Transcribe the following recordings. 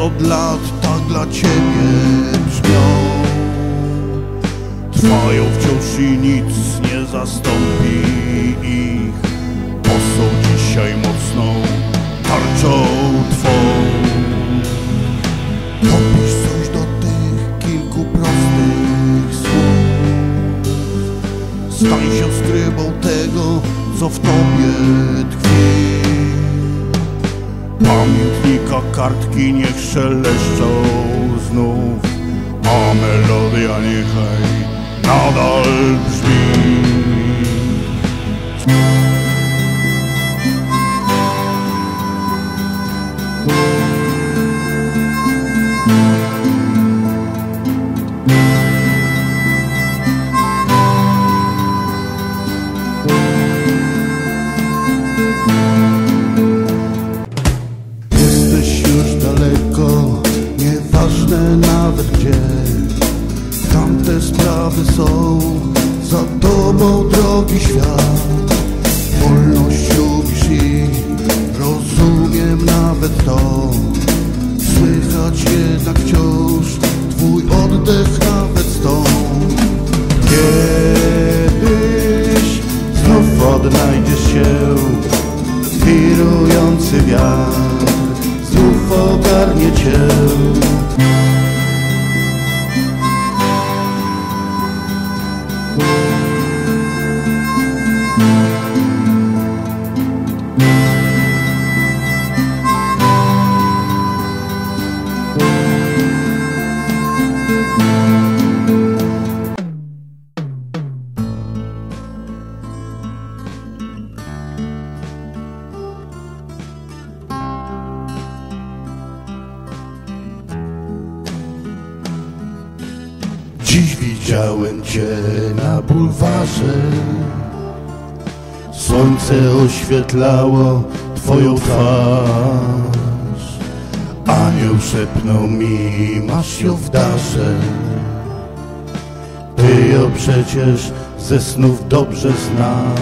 od lat tak dla ciebie brzmią. Trwają wciąż i nic nie zastąpi ich kartki niech szeleszczą znów. A melodia niechaj nadal brzmi drogi świat. Wolność lubisz rozumiem nawet to. Słychać jednak wciąż twój oddech nawet stąd. Kiedyś znów odnajdziesz się Wirujący wiatr znów ogarnie cię widziałem cię na bulwarze. Słońce oświetlało twoją twarz. Anioł szepnął mi, masz ją w darze. Ty ją przecież ze snów dobrze znasz.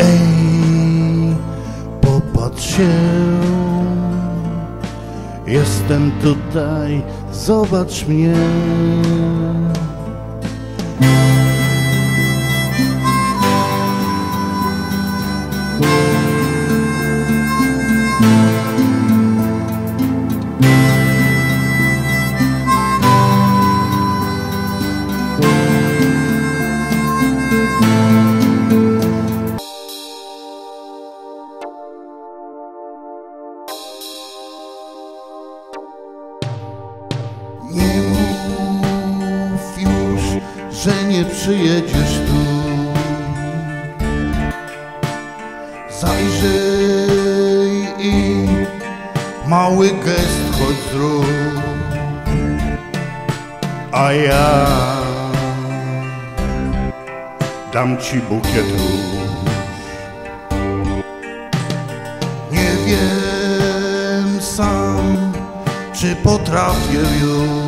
Ej, popatrz się Jestem tutaj, zobacz mnie. Przyjedziesz tu. Zajrzyj i mały gest choć zrób. A ja dam ci bukiet róż. Nie wiem sam, czy potrafię już.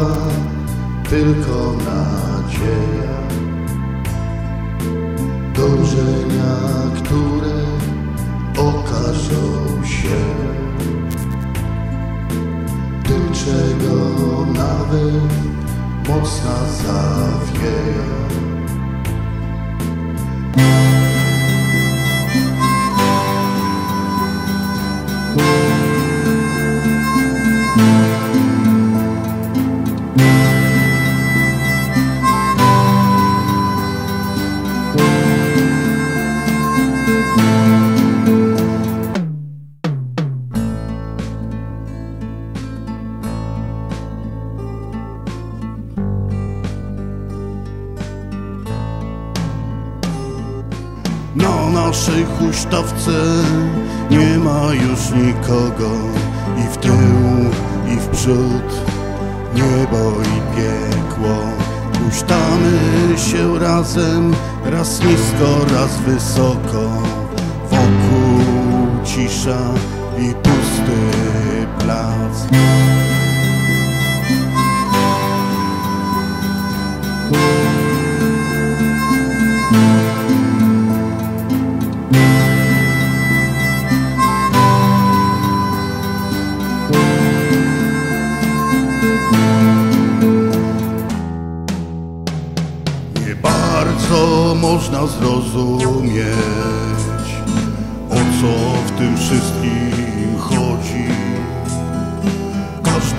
Słowa tylko nadzieja. Dążenia, które okażą się. Tym, czego nawet mocna zawieja naszej huśtawce nie ma już nikogo i w tył, i w przód, niebo i piekło. Huśtamy się razem, raz nisko, raz wysoko. Wokół cisza i pusty plac.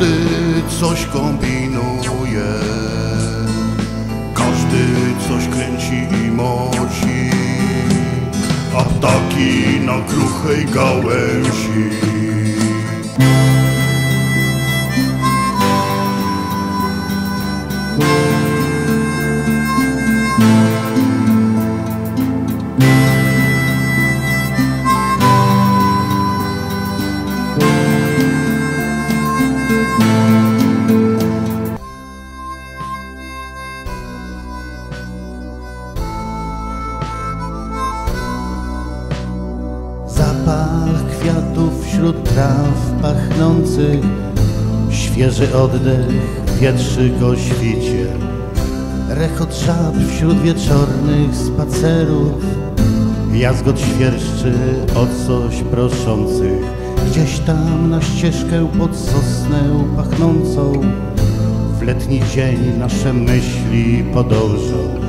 Każdy coś kombinuje, każdy coś kręci i moci, a na kruchej gałęzi. Zapach kwiatów wśród traw pachnących. Świeży oddech wietrzy o świcie. Rechot żab wśród wieczornych spacerów. Jazgot świerszczy o coś proszących. Gdzieś tam na ścieżkę pod sosnę pachnącą. W letni dzień nasze myśli podążą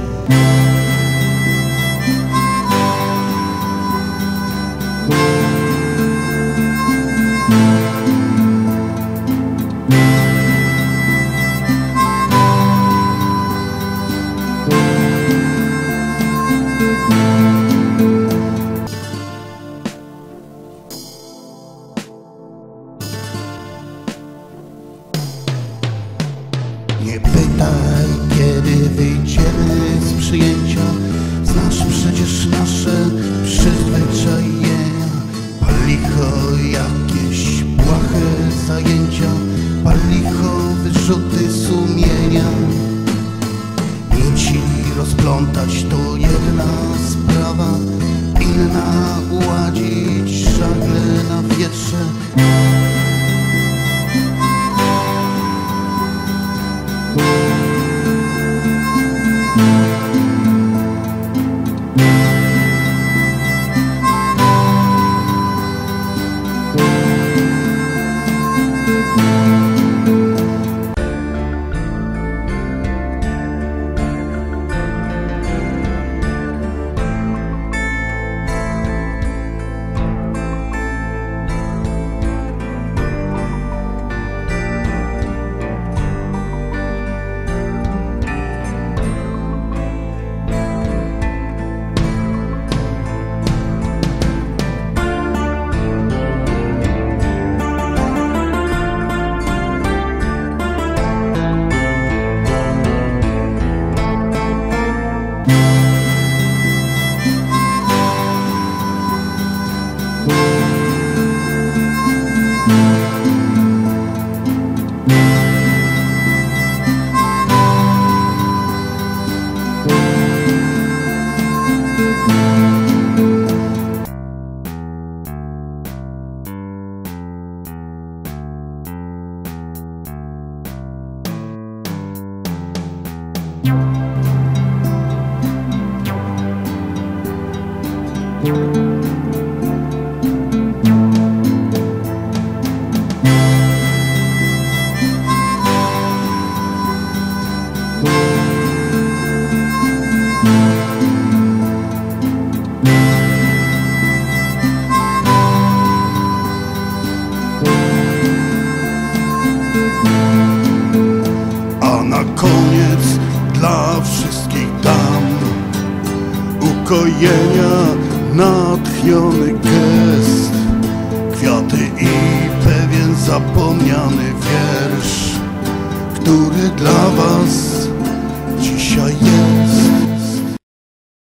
żagle na wietrze koniec dla wszystkich dam ukojenia natchniony gest, kwiaty i pewien zapomniany wiersz, który dla was